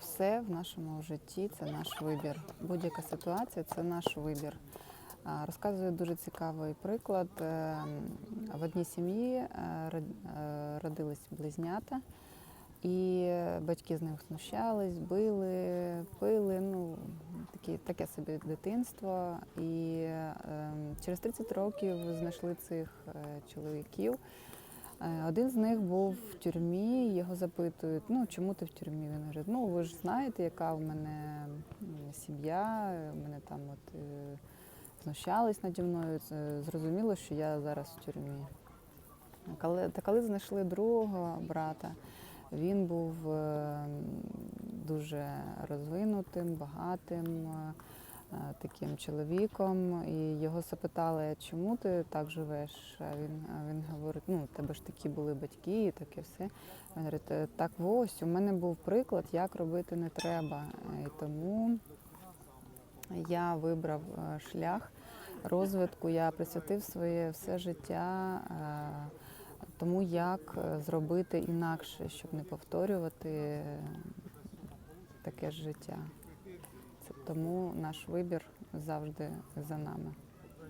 Все в нашому житті це наш вибір. Будь-яка ситуація це наш вибір. Розказую дуже цікавий приклад. Е, В одній сім'ї е, е, родились близнята, і батьки з них знущались, били, пили. Ну, такі, таке собі дитинство. І е, через 30 років знайшли цих е, чоловіків. Е, Один з них був в тюрмі, його запитують, ну чому ти в тюрмі? Він говорить, ну ви ж знаєте, яка в мене сім'я, в мене там от е, знущались наді мною. Зрозуміло, що я зараз в тюрмі. Та коли знайшли другого брата, він був е, дуже розвинутим, багатим. Е, Таким чоловіком, і його запитали, чому ти так живеш? А він, він говорить: ну, тебе ж такі були батьки, і таке все. Він говорить, «Е, так ось, у мене був приклад, як робити не треба. І тому я вибрав е, шлях розвитку, я присвятив своє все життя тому, як зробити інакше, щоб не повторювати таке життя. Це тому наш вибір завжди за нами.